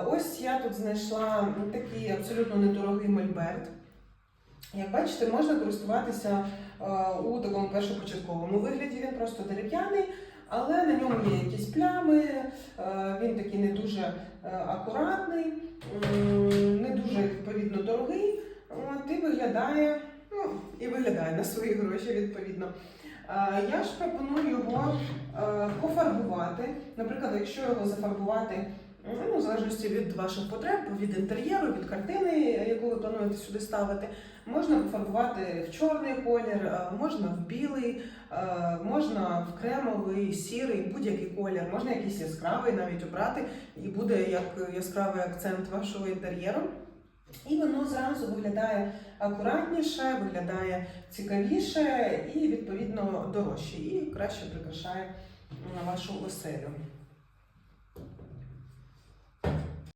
Ось я тут знайшла такий абсолютно недорогий мольберт. Як бачите, можна користуватися у такому першопочатковому вигляді. Він просто дерев'яний, але на ньому є якісь плями, він такий не дуже е, акуратний, не дуже відповідно дорогий. І виглядає, ну, і виглядає на свої гроші відповідно. Я ж пропоную його е, пофарбувати. Наприклад, якщо його зафарбувати, ну, в залежності від ваших потреб, від інтер'єру, від картини, яку ви плануєте сюди ставити, можна пофарбувати в чорний колір, е, можна в білий, е, можна в кремовий, сірий, будь-який колір, можна якийсь яскравий навіть обрати, і буде як яскравий акцент вашого інтер'єру. І воно зразу виглядає акуратніше, виглядає цікавіше і відповідно дорожче, і краще прикрашає вашу оселю.